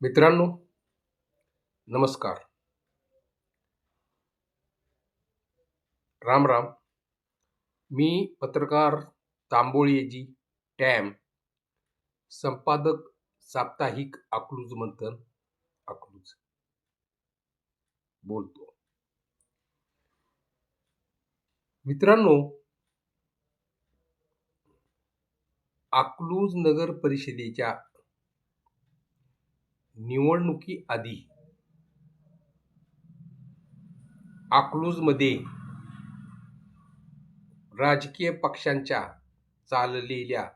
मित्रांनो नमस्कार. राम राम. मी पत्रकार तांबोळीजी टॅम संपादक साप्ताहिक अकलूज मंथन अकलूज बोलतो. मित्रांनो अकलूज नगर परिषदेच्या निवडणुकी आधी अकलूजमध्ये राजकीय पक्षांच्या चाललेल्या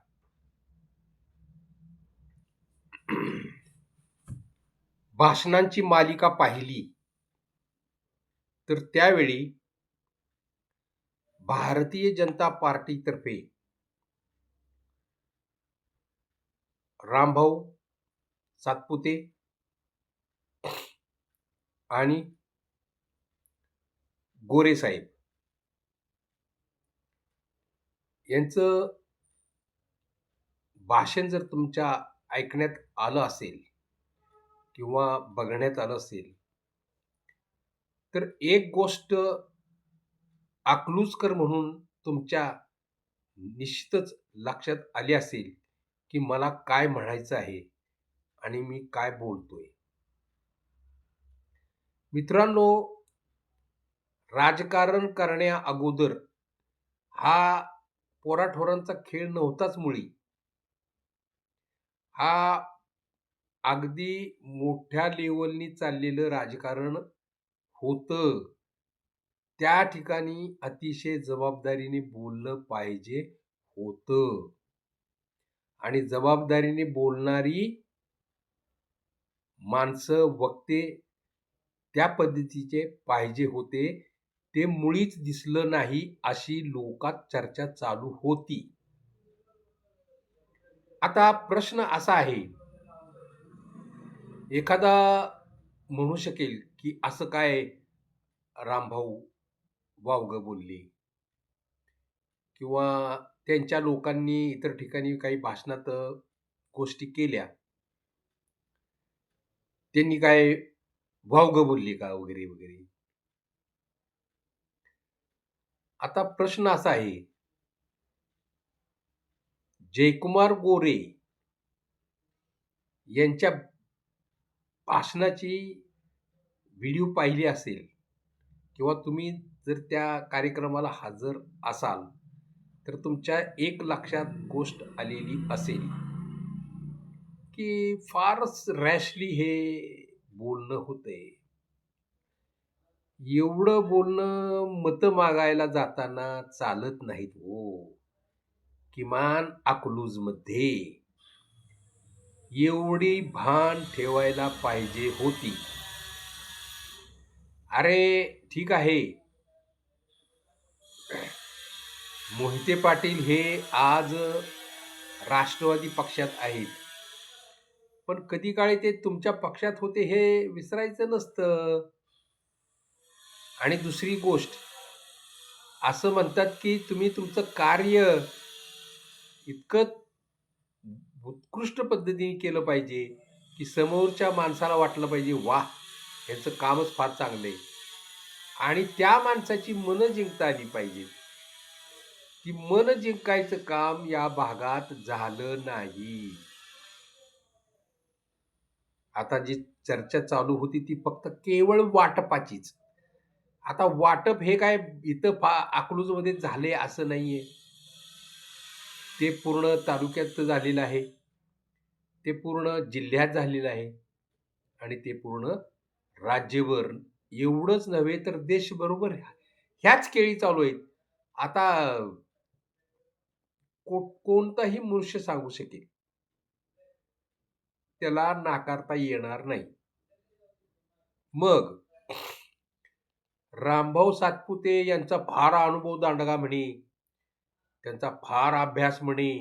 भाषणांची मालिका पाहिली तर त्यावेळी भारतीय जनता पार्टीतर्फे रामभाऊ सातपुते आणि गोरे साहेब. यांचं भाषण जर तुमच्या ऐकण्यात आलं असेल किंवा बघण्यात आलं असेल तर एक गोष्ट आकलूजकर म्हणून तुमच्या निश्चितच लक्षात आली असेल. की मला काय म्हणायचं आहे आणि मी काय बोलतोय. मित्रांनो राजकारण करण्या अगोदर हा पोराठोरांचा खेळ नव्हताच मुळी. हा अगदी मोठ्या लेवलनी चाललेलं राजकारण होतं. त्या ठिकाणी अतिशय जबाबदारीने बोललं पाहिजे होतं. आणि जबाबदारीने बोलणारी माणसं वक्ते त्या पद्धतीचे पाहिजे होते. ते मुळीच दिसलं नाही अशी लोकात चर्चा चालू होती. आता प्रश्न असा आहे. एखादा म्हणू शकेल की असं काय रामभाऊ वावग बोलले? किंवा त्यांच्या लोकांनी इतर ठिकाणी काही भाषणात गोष्टी केल्या. त्यांनी काय भावग बोलली का वगैरे वगैरे? आता प्रश्न असा आहे. जयकुमार गोरे यांच्या भाषणाची व्हिडिओ पाहिली असेल किंवा तुम्ही जर त्या कार्यक्रमाला हजर असाल तर तुमच्या एक लक्षात गोष्ट आलेली असेल की फारच रॅशली हे बोलणं होतंय. एवढं बोलणं मतं मागायला जाताना चालत नाहीत हो. किमान अकलूजमध्ये. एवढी भान ठेवायला पाहिजे होती. अरे ठीक आहे. मोहिते पाटील हे आज राष्ट्रवादी पक्षात आहेत. पण कधी काळी ते तुमच्या पक्षात होते हे विसरायचं नसतं. आणि दुसरी गोष्ट असं म्हणतात की तुम्ही तुमचं कार्य इतकं उत्कृष्ट पद्धतीने केलं पाहिजे की समोरच्या माणसाला वाटलं पाहिजे वा ह्याचं कामच फार चांगलं आहे. आणि त्या माणसाची मनं जिंकता आली पाहिजे की मन जिंकायचं काम या भागात झालं नाही. आता जी चर्चा चालू होती ती फक्त केवळ वाटपाचीच. आता वाटप हे काय इथं फा अकलूजमध्ये झाले असं नाहीये. ते पूर्ण तालुक्यात झालेलं आहे. ते पूर्ण जिल्ह्यात झालेलं आहे. आणि ते पूर्ण राज्यभर एवढंच नव्हे तर देशबरोबर ह्याच केळी चालू आहेत. आता कोणताही मनुष्य सांगू शकेल. त्याला नाकारता येणार नाही. मग रामभाऊ सातपुते यांचा फार अनुभव दांडगा म्हणे त्यांचा फार अभ्यास म्हणे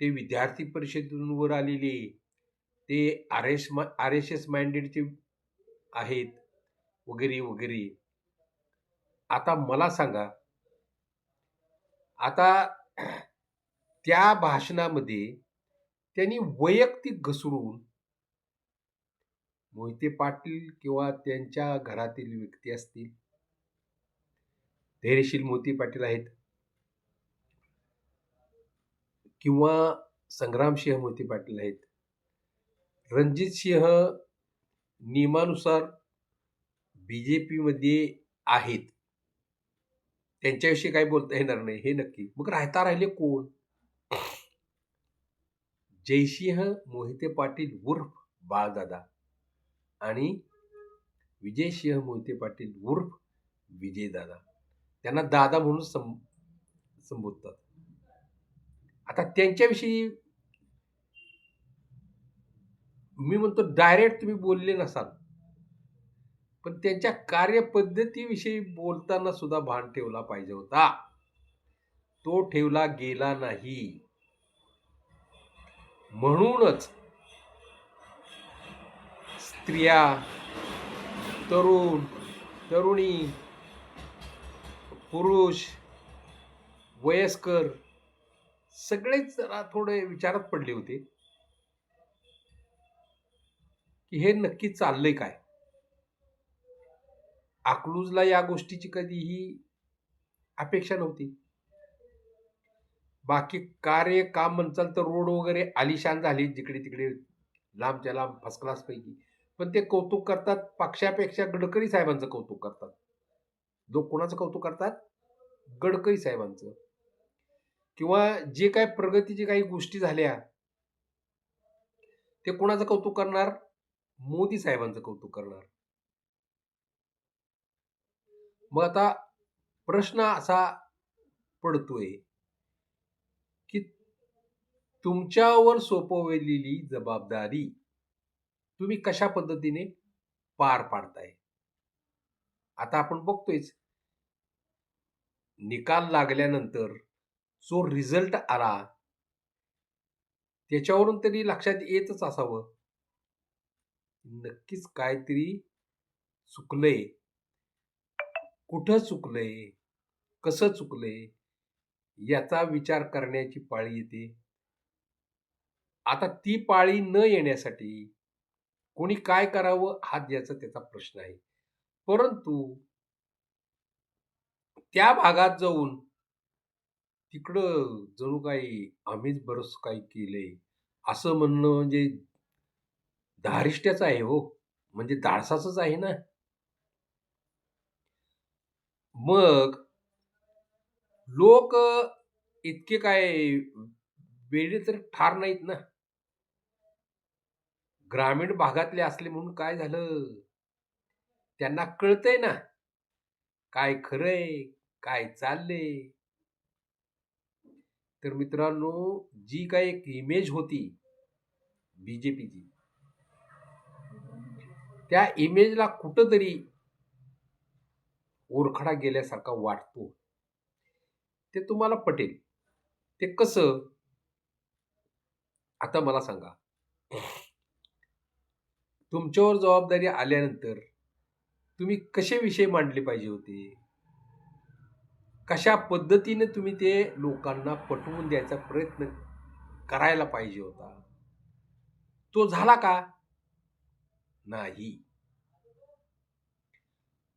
ते विद्यार्थी परिषदेवर आलेले ते R S R S S माइंडेडचे आहेत वगैरे वगैरे. आता मला सांगा आता त्या भाषणामध्ये त्यांनी वैयक्तिक घसरून मोहिते पाटील किंवा त्यांच्या घरातील व्यक्ती असतील. धैर्यशील मोहिते पाटील आहेत. किंवा संग्रामसिंह मोहिते पाटील आहेत. रणजित सिंह नियमानुसार बी जे पीमध्ये आहेत. त्यांच्याविषयी काही बोलता येणार नाही हे नक्की. मग राहता राहिले कोण? जयसिंह मोहिते पाटील उर्फ बाळदादा आणि विजयसिंह मोहिते पाटील उर्फ विजयदादा. त्यांना दादा म्हणून सं संबोधतात. आता त्यांच्याविषयी मी म्हणतो डायरेक्ट तुम्ही बोलले नसाल पण त्यांच्या कार्यपद्धतीविषयी बोलताना सुद्धा भान ठेवला पाहिजे होता. तो ठेवला गेला नाही. म्हणूनच स्त्रिया तरुण तरुणी पुरुष वयस्कर सगळेच जरा थोडे विचारात पडले होते की हे नक्की चाललंय काय? अकलूजला या गोष्टीची कधीही अपेक्षा नव्हती. बाकी कार्य काम म्हणचाल तर रोड वगैरे आलिशान झाली जिकडे तिकडे लांबच्या लांब फर्स्ट क्लास पैकी. पण ते कौतुक करतात पक्षापेक्षा गडकरी साहेबांचं कौतुक करतात. जो कोणाचं कौतुक करतात? गडकरी साहेबांचं. किंवा जे काय प्रगतीचे काही गोष्टी झाल्या ते कोणाचं कौतुक करणार? मोदी साहेबांचं कौतुक करणार. मग आता प्रश्न असा पडतोय की तुमच्यावर सोपवलेली जबाबदारी तुम्ही कशा पद्धतीने पार पाडताय? आता आपण बघतोयच. निकाल लागल्यानंतर जो रिझल्ट आला त्याच्यावरून तरी लक्षात येतच असावं. नक्कीच काहीतरी चुकलंय. कुठं चुकलंय? कसं चुकलंय? याचा विचार करण्याची पाळी येते. आता ती पाळी न येण्यासाठी कोणी काय करावं? हा याचा त्याचा प्रश्न आहे. परंतु त्या भागात जाऊन तिकडं जणू काही आम्हीच बरंच काही केलंय. असं म्हणणं म्हणजे धारिष्ट्याचं आहे हो. म्हणजे धाडसाचंच आहे ना. मग लोक इतके काय वेळे तर ठार नाहीत ना. ग्रामीण भागातले असले म्हणून काय झालं? त्यांना कळतंय ना. काय खरंय काय चाललंय? तर मित्रांनो जी काय एक इमेज होती बीजेपीची त्या इमेजला कुठंतरी ओरखडा गेल्यासारखा वाटतो. ते तुम्हाला पटेल. ते कसं? आता मला सांगा. तुमच्यावर जबाबदारी आल्यानंतर तुम्ही कसे विषय मांडले पाहिजे होते? कशा पद्धतीने तुम्ही ते लोकांना पटवून द्यायचा प्रयत्न करायला पाहिजे होता? तो झाला का? नाही.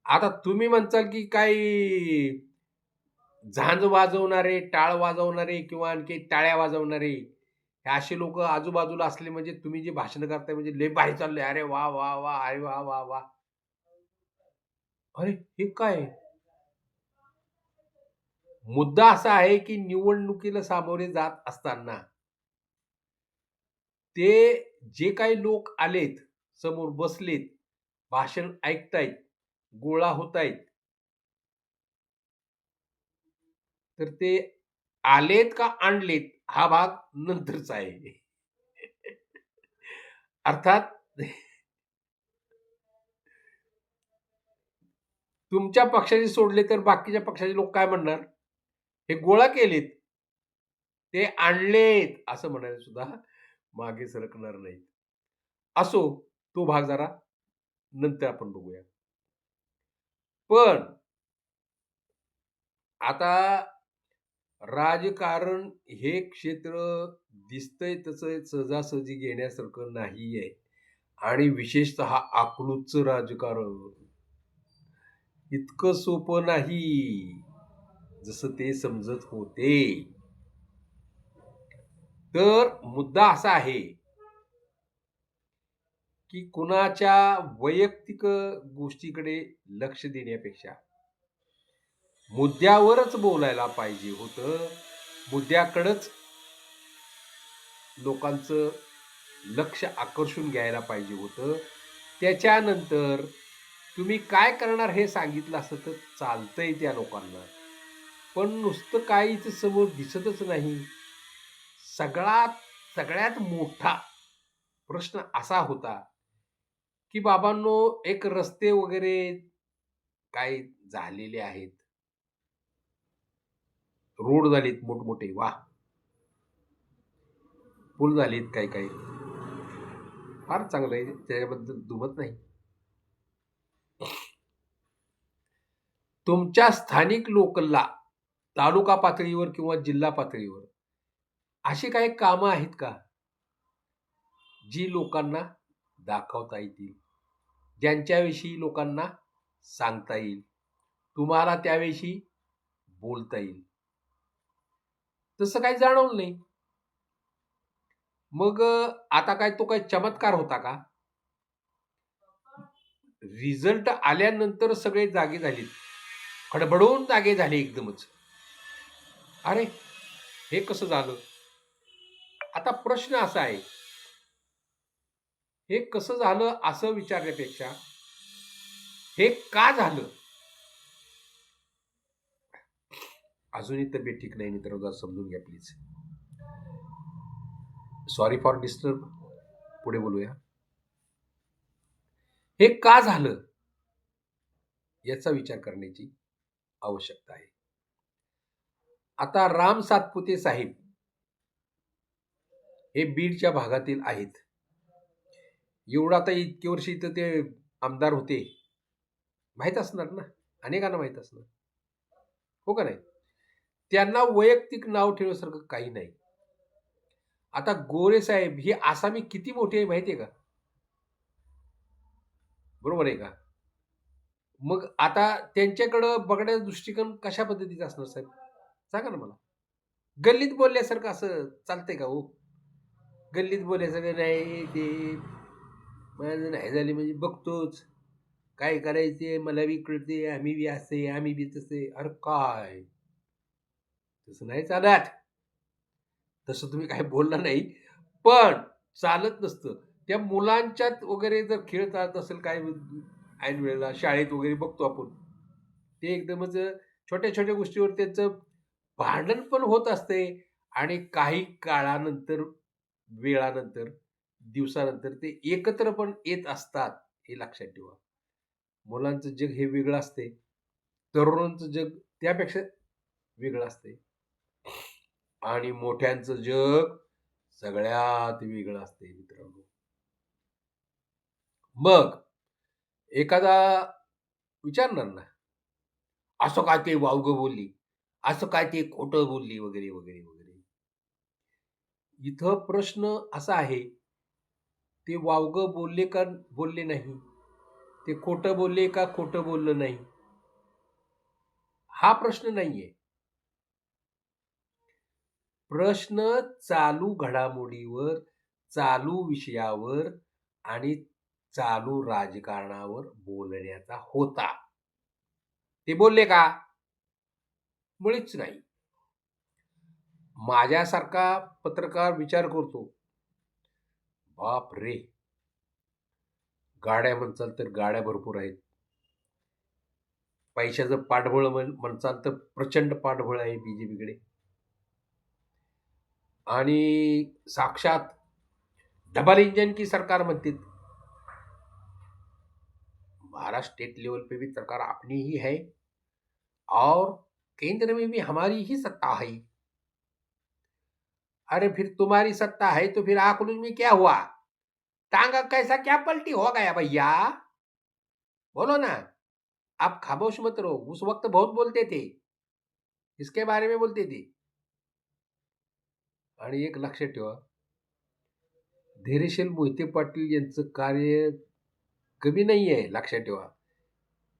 आता तुम्ही म्हणताल की काही झांज वाजवणारे टाळ वाजवणारे किंवा आणखी टाळ्या वाजवणारे हे असे लोक आजूबाजूला असले म्हणजे तुम्ही जे भाषण करताय म्हणजे लय भारी चाललंय. अरे वा वा वा अरे वा वा वा. अरे हे काय? मुद्दा असा आहे की निवडणुकीला सामोरे जात असताना ते जे काही लोक आलेत समोर बसलेत भाषण ऐकतायत गोळा होत आहेत तर ते आलेत का आणलेत हा भाग नंतरचा आहे. अर्थात तुमच्या पक्षाचे सोडले तर बाकीच्या पक्षाचे लोक काय म्हणणार? हे गोळा केलेत. ते आणलेत असं म्हणायला सुद्धा मागे सरकणार नाहीत. असो तो भाग जरा नंतर आपण बघूया. पण आता राजकारण हे क्षेत्र दिसतंय तसं सहजासहजी घेण्यासारखं नाहीये. आणि विशेषतः अकलूजचं राजकारण इतकं सोपं नाही जसं ते समजत होते. तर मुद्दा असा आहे की कुणाच्या वैयक्तिक गोष्टीकडे लक्ष देण्यापेक्षा मुद्द्यावरच बोलायला पाहिजे होतं. मुद्द्याकडंच लोकांचं लक्ष आकर्षून घ्यायला पाहिजे होतं. त्याच्यानंतर तुम्ही काय करणार हे सांगितलं असतं तर चालतंय त्या लोकांना. पण नुसतं काहीच समोर दिसतच नाही. सगळ्यात सगळ्यात मोठा प्रश्न असा होता की बाबांनो एक रस्ते वगैरे काय झालेले आहेत. रोड झालेत मोठमोठे वा पूल झालेत काही काही. फार चांगलं आहे त्याच्याबद्दल दुमत नाही. तुमच्या स्थानिक लोकलला तालुका पातळीवर किंवा जिल्हा पातळीवर अशी काही कामं आहेत का? जी लोकांना दाखवता येतील. ज्यांच्याविषयी लोकांना सांगता येईल तुम्हाला त्याविषयी बोलता येईल. तसं काही जाणवलं नाही. मग आता काय तो काय चमत्कार होता का? रिझल्ट आल्यानंतर सगळे जागे झाले खडबडून जागे झाले एकदमच. अरे हे कसं झालं? आता प्रश्न असा आहे. हे कसं झालं असं विचारण्यापेक्षा हे का झालं? अजूनही तब्येत ठीक नाही मित्र समजून घ्या प्लीज सॉरी फॉर डिस्टर्ब पुढे बोलूया. हे का झालं? याचा विचार करण्याची आवश्यकता आहे. आता राम सातपुते साहेब हे बीडच्या भागातील आहेत. एवढं आता इतके वर्ष इथं ते आमदार होते. माहीत असणार ना? अनेकांना माहीत असणार. हो का नाही? त्यांना वैयक्तिक नाव ठेवण्यासारखं काही नाही. आता गोरे साहेब ही आसामी किती मोठी आहे माहिती आहे का? बरोबर आहे का? मग आता त्यांच्याकडं बघण्याचा दृष्टिकोन कशा पद्धतीचा असणार साहेब? सांगा ना मला. गल्लीत बोलल्यासारखं असं चालतंय का हो? गल्लीत बोलल्यासारखं नाही ते माझं नाही झाले म्हणजे बघतोच. काय करायचे मला बी कळते आम्ही बी असे आम्ही बी तसे अरे काय? तसं नाही चालत. तसं तुम्ही काय बोलला नाही पण चालत नसतं. त्या मुलांच्यात वगैरे जर खेळ चालत असेल काय ऐन वेळेला शाळेत वगैरे बघतो आपण ते एकदमच छोट्या छोट्या गोष्टीवर त्यांचं भांडण पण होत असते. आणि काही काळानंतर वेळानंतर दिवसानंतर ते एकत्र पण येत असतात हे लक्षात ठेवा. मुलांचं जग हे वेगळं असते. तरुणांचं जग त्यापेक्षा वेगळं असते. आणि मोठ्यांचं जग सगळ्यात वेगळं असते मित्रांनो. मग एखादा विचारणार ना? असं काय ते वावग बोलली? असं काय ते खोटं बोलली? वगैरे वगैरे वगैरे. इथं प्रश्न असा आहे ते वावग बोलले का बोलले नाही? ते खोटं बोलले का खोटं बोललं नाही? हा प्रश्न नाहीये. प्रश्न चालू घडामोडीवर चालू विषयावर आणि चालू राजकारणावर बोलण्याचा होता. ते बोलले का? मुळीच नाही. माझ्यासारखा पत्रकार विचार करतो. बाप रे गाड्या म्हणचाल तर गाड्या भरपूर आहेत. पैशाचं पाठबळ म्हणचाल तर प्रचंड पाठबळ आहे बी जे पीकडे आणि साक्षात डबल इंजन की सरकार म्हणते. महाराष्ट्र स्टेट लेवल पे भी सरकार अपनी ही है. और केंद्र में भी हमारी ही सत्ता है. अरे फिर तुम्हारी सत्ता है तो फिर आकलूज में क्या हुआ? टांगा कैसा क्या पलटी हो गया भैया? बोलो ना। आप खामोश मत रहो उस वक्त बहुत बोलते थे। इसके बारे में बोलते थे? आणि एक लक्षात ठेवा। धैर्यशील मोहिते पाटील यांचं कार्य कमी नाही आहे लक्षात ठेवा.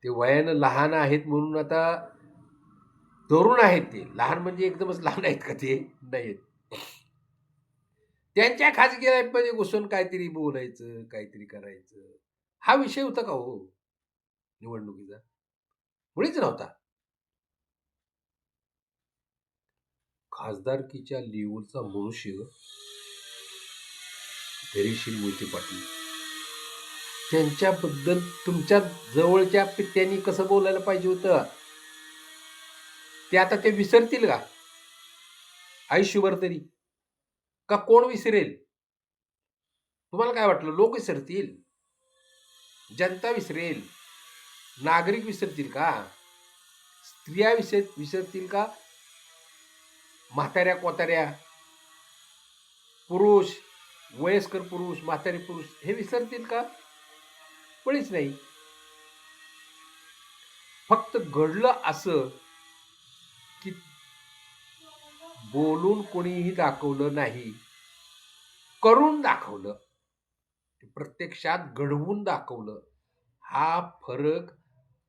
ते वयानं लहान आहेत म्हणून आता तरुण आहेत ते. लहान म्हणजे एकदमच लहान आहेत का ते? नाहीत त्यांच्या खाजगी लाईफमध्ये घुसून काहीतरी बोलायचं काहीतरी करायचं. हा विषय होता का हो? निवडणुकीचा. मुळीच नव्हता. खासदारकीच्या लेवलचा मनुष्य धैर्यशील मोहिते पाटील. त्यांच्याबद्दल तुमच्या जवळच्या पित्यांनी कसं बोलायला पाहिजे होतं? ते आता ते विसरतील का? आयुष्यभर तरी. का कोण विसरेल? तुम्हाला काय वाटलं? लोक विसरतील. जनता विसरेल. नागरिक विसरतील का? स्त्रिया विसर विसरतील का? म्हाताऱ्या कोताऱ्या पुरुष वयस्कर पुरुष म्हातारे पुरुष हे विसरतील का? कोणीच नाही. फक्त घडलं असं की बोलून कोणीही दाखवलं नाही. करून दाखवलं. प्रत्यक्षात घडवून दाखवलं. हा फरक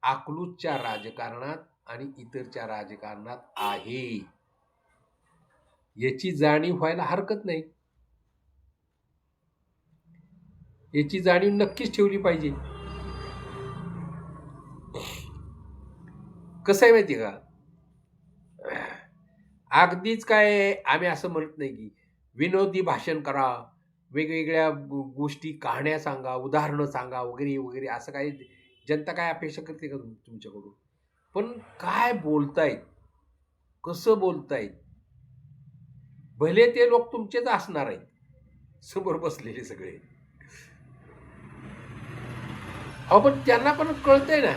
अकलूजच्या राजकारणात आणि इतरच्या राजकारणात आहे. याची जाणीव व्हायला हरकत नाही. याची जाणीव नक्कीच ठेवली पाहिजे. कसं आहे माहिती का? अगदीच काय आम्ही असं म्हणत नाही की विनोदी भाषण करा वेगवेगळ्या गो- गोष्टी कहाण्या सांगा उदाहरणं सांगा वगैरे वगैरे असं काही जनता काय अपेक्षा करते का तुमच्याकडून? पण काय बोलतायत? कसं बोलतायत? भले ते लोक तुमचेच असणार आहेत. समोर बसलेले सगळे. अहो पण त्यांना पण कळतंय ना.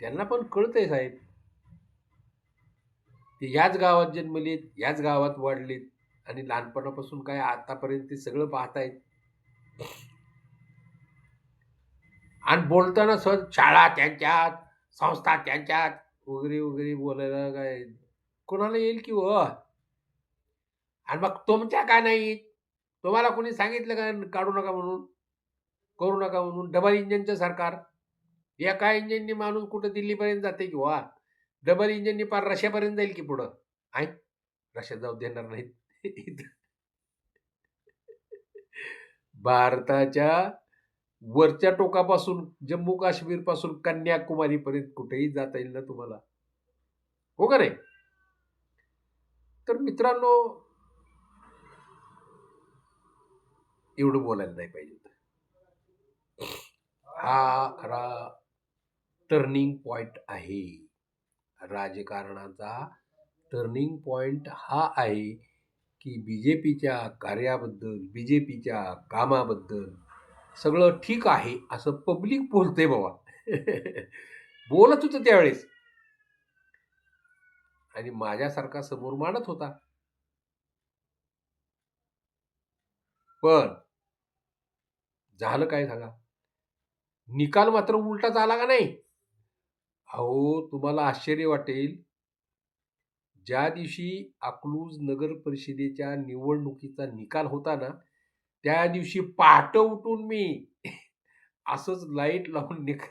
त्यांना पण कळतंय साहेब. ते याच गावात जन्मलेत याच गावात वाढलेत आणि लहानपणापासून काय आतापर्यंत ते सगळं पाहतायत. आणि बोलताना सहज शाळा त्यांच्यात संस्था त्यांच्यात वगैरे वगैरे बोलायला काय कोणाला येईल की हो आणि मग तुमच्या का नाही तुम्हाला कोणी सांगितलं का काढू नका म्हणून? करू नका म्हणून? डबल इंजिनचं सरकार. एका इंजिननी माणूस कुठं दिल्लीपर्यंत जाते की वा? डबल इंजिननी पार रशियापर्यंत जाईल की पुढं? आय रशियात जाऊ देणार नाहीत. भारताच्या वरच्या टोकापासून जम्मू काश्मीरपासून कन्याकुमारी पर्यंत कुठेही जाता येईल ना तुम्हाला? हो का नाही? तर मित्रांनो एवढं बोलायला नाही पाहिजे हा खरा टर्निंग पॉइंट आहे. राजकारणाचा टर्निंग पॉईंट हा आहे की बी जे पीच्या कार्याबद्दल बी जे पीच्या कामाबद्दल सगळं ठीक आहे असं पब्लिक बोलते बाबा. बोलत होतं त्यावेळेस. आणि माझ्यासारखा समोर मांडत होता. पण झालं काय सांगा? निकाल मात्र उलटाच आला का नाही? अहो तुम्हाला आश्चर्य वाटेल. ज्या दिवशी अकलूज नगर परिषदेच्या निवडणुकीचा निकाल होता ना त्या दिवशी पहाटं उठून मी असंच लाइट लावून निक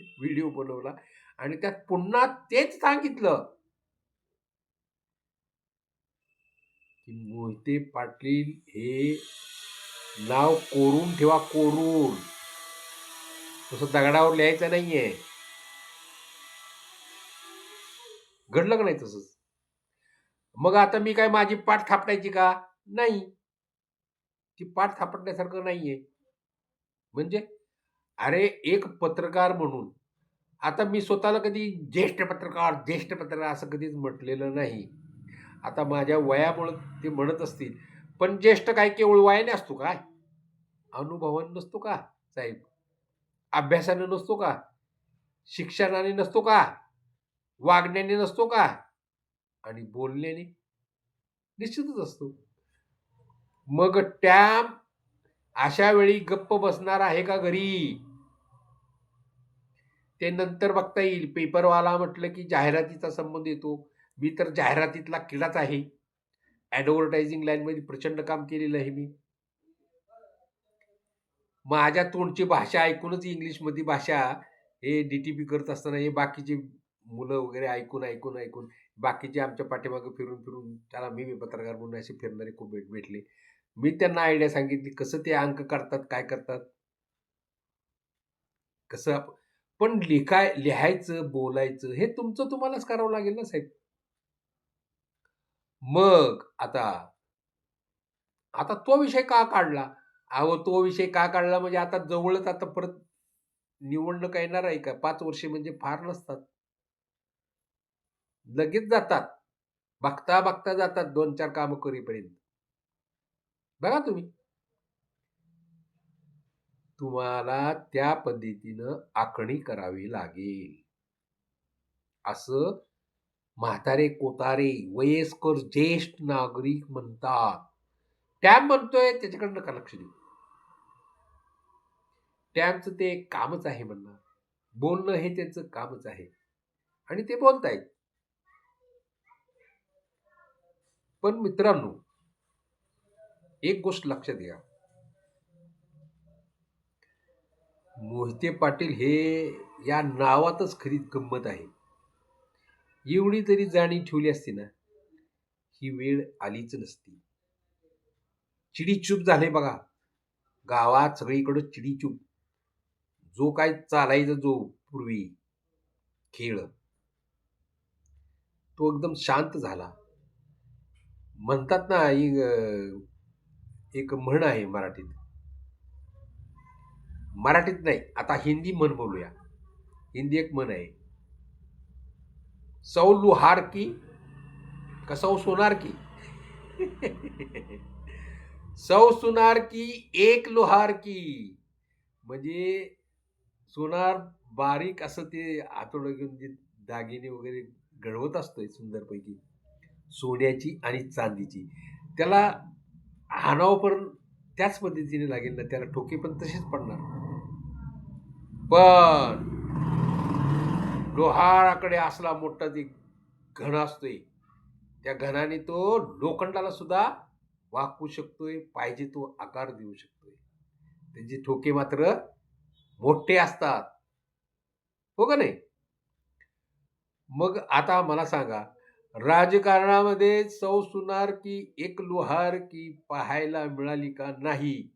व्हिडिओ बनवला आणि त्यात पुन्हा तेच सांगितलं. की मोहिते पाटील हे नाव कोरून ठेवा कोरून. तसं दगडावर लिहायचं नाहीये. घडलं का नाही तसंच? मग आता मी काय माझी पाठ थापटायची का? नाही. ती पाठ थापटण्यासारखं नाहीये. म्हणजे? अरे एक पत्रकार म्हणून. आता मी स्वतःला कधी ज्येष्ठ पत्रकार ज्येष्ठ पत्रकार असं कधीच म्हटलेलं नाही. आता माझ्या वयामुळं ते म्हणत असतील. पण ज्येष्ठ काय केवळ वयाने असतो काय अनुभवाने नसतो का साहेब? अभ्यासाने नसतो का? शिक्षणाने नसतो का? वागण्याने नसतो का? आणि बोलण्याने? निश्चितच असतो. मग त्या अशा वेळी गप्प बसणार आहे का घरी? ते नंतर बघता येईल. पेपरवाला म्हटलं की जाहिरातीचा संबंध येतो. मी तर जाहिरातीतला किडाच आहे. ॲडव्हर्टायझिंग लाईनमध्ये प्रचंड काम केलेलं आहे मी. माझ्या तोंडची भाषा ऐकूनच इंग्लिशमध्ये भाषा हे डी टी पी करत असताना हे बाकीचे मुलं वगैरे ऐकून ऐकून ऐकून बाकीचे आमच्या पाठीमागे फिरून फिरून त्याला मी मी पत्रकार म्हणून असे फिरणारे खूप भेट भेटले. मी त्यांना आयडिया सांगितली कसं ते अंक करतात काय करतात? कसं पण लिखाय लिहायचं बोलायचं हे तुमचं तुम्हालाच करावं लागेल ना साहेब. मग आता आता तो विषय का काढला? अहो तो विषय का काढला? म्हणजे आता जवळच आता परत निवडणूक येणार आहे का? पाच वर्षे म्हणजे फार नसतात. लगेच जातात. बघता बघता जातात दोन चार कामं करीपर्यंत. बघा तुम्ही. तुम्हाला त्या पद्धतीनं आखणी करावी लागेल. असं म्हातारे कोतारे वयस्कर ज्येष्ठ नागरिक म्हणतात. टॅम म्हणतोय त्याच्याकडे नका लक्ष देऊ. टॅमचं ते एक कामच आहे म्हणणार. बोलणं हे त्यांचं कामच आहे. आणि ते बोलतायत. पण मित्रांनो एक गोष्ट लक्षात घ्या. मोहिते पाटील हे या नावातच खरी गंमत आहे. एवढी तरी जाणीव ठेवली असती ना ही वेळ आलीच नसती. चिडीचूप झाले बघा. गावात सगळीकडं चिडीचूप. जो काय चालायचा जो पूर्वी खेळ. तो एकदम शांत झाला. म्हणतात ना ही, एक म्हण आहे मराठीत. मराठीत नाही आता हिंदी म्हण बोलूया. हिंदी एक म्हण आहे. सौ लुहार की कसौ हो सोनार की? सौ सुनार की एक लोहार की. म्हणजे सोनार बारीक असं ते आतोडं घेऊन जे दागिने वगैरे घडवत असतोय सुंदरपैकी. सोन्याची आणि चांदीची. त्याला हाणावं पण त्याच पद्धतीने लागेल ना त्याला ठोके पण तसेच पडणार. पण लोहाराकडे असला मोठा जे घण असतोय त्या घणाने तो लोखंडाला सुद्धा वाकवू शकतोय पाहिजे तो आकार देऊ शकतोय. त्यांचे ठोके मात्र मोठे असतात. हो का नाही? मग आता मला सांगा राजकारणामध्ये सौ सुनार की एक लोहार की पाहायला मिळाली का नाही?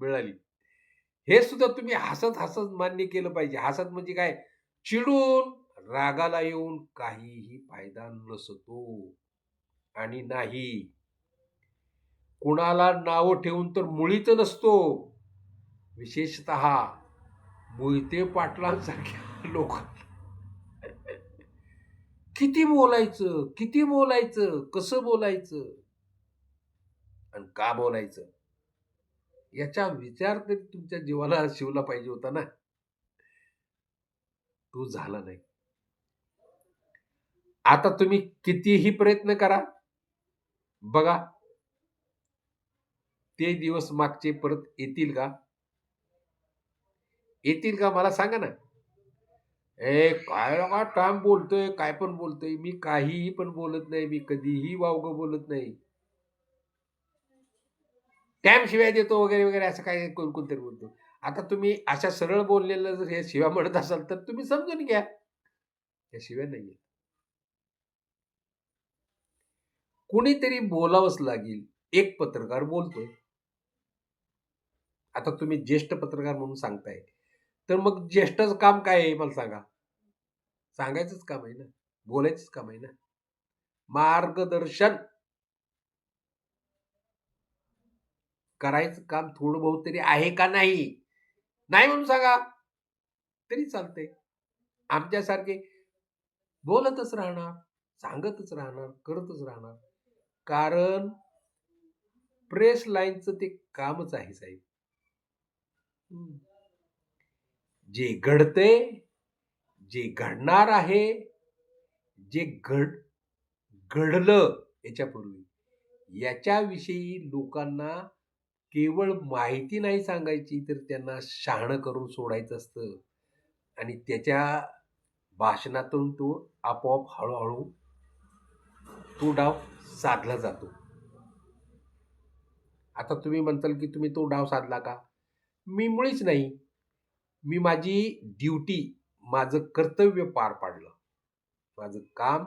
मिळाली. हे सुद्धा तुम्ही हसत हसत मान्य केलं पाहिजे. हसत म्हणजे काय? चिडून रागाला येऊन काहीही फायदा नसतो आणि नाही. कुणाला नावं ठेवून तर मुळीच नसतो. विशेषत मोहिते पाटलांसारख्या लोक किती बोलायचं? किती बोलायचं? कसं बोलायचं? आणि का बोलायचं? याचा विचार तरी तुमच्या जीवाला शिवला पाहिजे होता ना. तो झाला नाही. आता तुम्ही कितीही प्रयत्न करा. बघा. ते दिवस मागचे परत येतील का? येतील का? मला सांगा ना. ए काय का टाइम बोलतोय काय पण बोलतोय. मी काहीही पण बोलत नाही मी कधीही वावग बोलत नाही. टॅम शिवाय देतो वगैरे वगैरे असं काय कोण कोणतरी बोलतो. आता तुम्ही अशा सरळ बोललेलं जर हे शिव्या म्हणत असाल तर तुम्ही समजून घ्या. या शिव्या नाहीये कुणीतरी बोलावंच लागेल. एक पत्रकार बोलतोय. आता तुम्ही ज्येष्ठ पत्रकार म्हणून सांगताय. तर मग ज्येष्ठाचं काम काय आहे मला सांगा. सांगायचंच काम आहे ना. बोलायचंच काम आहे ना. मार्गदर्शन. करायचं काम थोडं बहुत तरी आहे का नाही? नाही म्हणून सांगा. तरी चालते आमच्यासारखे बोलतच राहणार सांगतच राहणार करतच राहणार. कारण प्रेस लाईनचं ते कामच आहे साहेब. जे घडते जे घडणार आहे जे घड घडलं याच्यापूर्वी याच्याविषयी लोकांना केवळ माहिती नाही सांगायची तर त्यांना शहाणं करून सोडायचं असतं. आणि त्याच्या भाषणातून तो आपोआप हळूहळू तो डाव साधला जातो. आता तुम्ही म्हणताल की तुम्ही तो डाव साधला का? मी मुळीच नाही. मी माझी ड्युटी माझं कर्तव्य पार पाडलं. माझं काम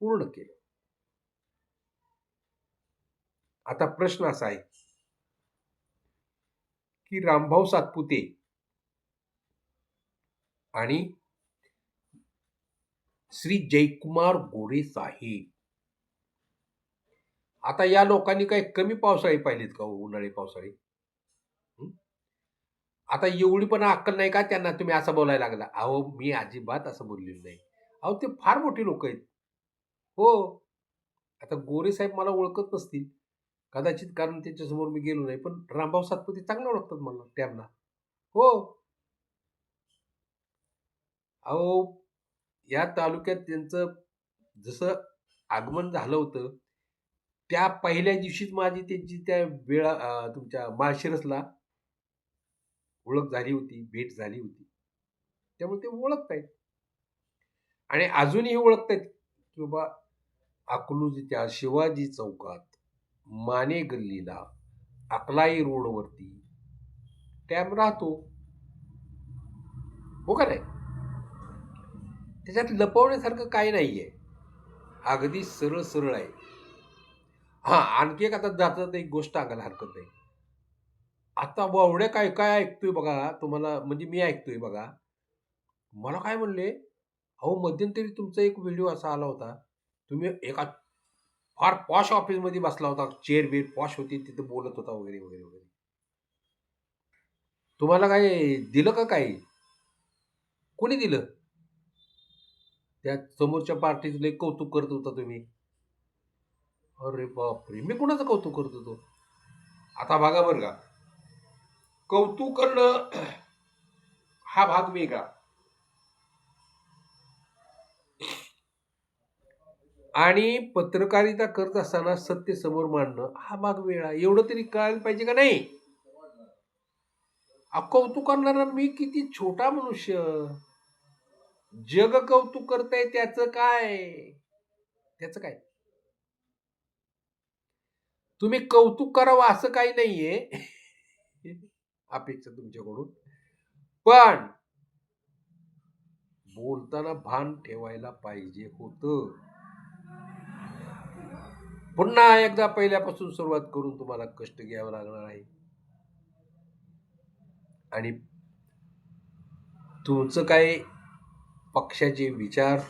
पूर्ण केलं. आता प्रश्न असा आहे की रामभाऊ सातपुते आणि श्री जयकुमार गोरे साहेब. आता या लोकांनी काही कमी पावसाळी पाहिलेत का हो? उन्हाळी पावसाळी? आता एवढी पण अक्कल नाही का त्यांना तुम्ही असं बोलायला लागला? अहो मी अजिबात असं बोललेलो नाही. अहो ते फार मोठी लोक आहेत. हो. आता गोरे साहेब मला ओळखत नसतील. कदाचित कारण त्यांच्यासमोर मी गेलो नाही पण रामभाऊ सातपुते चांगलं ओळखतात मला त्यांना. हो. अहो या तालुक्यात त्यांचं जसं आगमन झालं होतं त्या पहिल्या दिवशीच माझी त्यांची त्या वेळा तुमच्या माळशिरसला ओळख झाली होती भेट झाली होती. त्यामुळे ते ओळखतायत. आणि अजूनही ओळखतायत की बाबा अकलूजच्या शिवाजी चौकात माने गल्लीला अकलाई रोडवरती टॅम राहतो. हो का नाही? त्याच्यात लपवण्यासारखं काही आहे अगदी सरळ सरळ आहे. हा आणखी एक आता जातात एक गोष्ट सांगायला हरकत नाही आता वावड्या काय काय ऐकतोय बघा तुम्हाला म्हणजे मी ऐकतोय बघा. मला काय म्हणले अहो मध्यंतरी तुमचा एक व्हिडिओ असा आला होता. तुम्ही एका फार पॉश ऑफिसमध्ये बसला होता चेअर बीर पॉश होती तिथे बोलत होता वगैरे वगैरे वगैरे. तुम्हाला काय दिलं का काही? कोणी दिलं? त्या समोरच्या पार्टीचं एक कौतुक करत होता तुम्ही. अरे बापरे मी कोणाचं कौतुक करत होतो? आता बघा बरं का. कौतुक करणं हा भाग वेगळा. आणि पत्रकारिता करत असताना सत्य समोर मांडणं हा भाग वेगळा. एवढं तरी कळायला पाहिजे का नाही? कौतुक करणारा मी किती छोटा मनुष्य. जग कौतुक करताय त्याचं काय? त्याच काय? तुम्ही कौतुक करावं असं काही नाहीये. अपेक्षा तुमच्याकडून. पण बोलताना भान ठेवायला पाहिजे होतं. पुन्हा एकदा पहिल्यापासून सुरुवात करून तुम्हाला कष्ट घ्यावं लागणार आहे. आणि तुमचं काय पक्षाचे विचार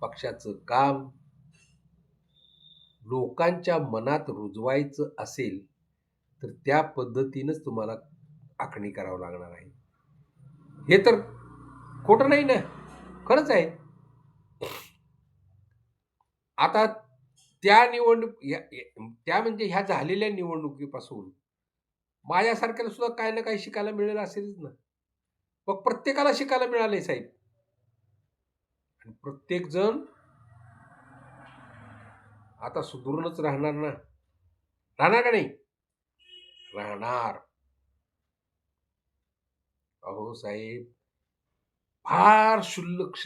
पक्षाचं काम लोकांच्या मनात रुजवायचं असेल तर त्या पद्धतीनंच तुम्हाला आखणी करावं लागणार आहे. हे तर खोटं नाही ना? खरंच आहे. आता त्या निवडणूक या- त्या म्हणजे ह्या झालेल्या निवडणुकीपासून माझ्यासारख्याला सुद्धा काय ना काही शिकायला मिळेल असेलच ना. मग प्रत्येकाला शिकायला मिळाले साहेब. आणि प्रत्येक जण आता सुधरूनच राहणार ना? राहणार का नाही? राहणार. अहो साहेब फार शुल्लक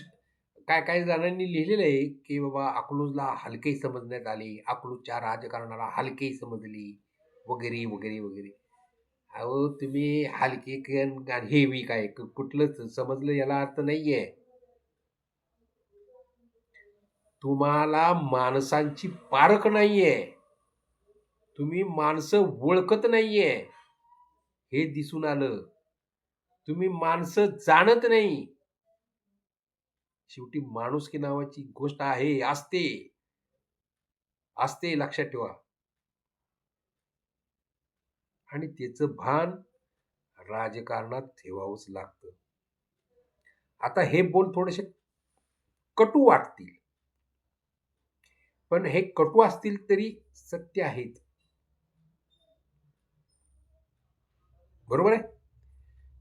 काय काय जणांनी लिहिलेलं आहे की बाबा अकलूजला हलके समजण्यात आले अकलूजच्या राजकारणाला हलके समजली वगैरे वगैरे वगैरे. अहो तुम्ही हलके हेवी काय कुठलंच समजलं याला अर्थ नाहीये. तुम्हाला माणसांची पारख नाहीये. तुम्ही माणसं ओळखत नाहीये. हे दिसून आलं. तुम्ही माणसं जाणत नाही. शेवटी माणुसकी नावाची गोष्ट आहे असते. असते लक्षात ठेवा. आणि त्याचं भान राजकारणात ठेवावंच लागतं. आता हे बोल थोडेसे कटू वाटतील. पण हे कटू असतील तरी सत्य आहेत. बरोबर आहे?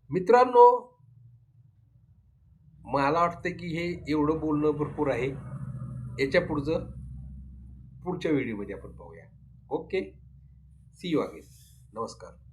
मित्रांनो मला वाटतं की हे एवढं बोलणं भरपूर आहे. याच्या पुढचं पुढच्या व्हिडिओमध्ये आपण पाहूया. ओके? सी यू अगेन नमस्कार.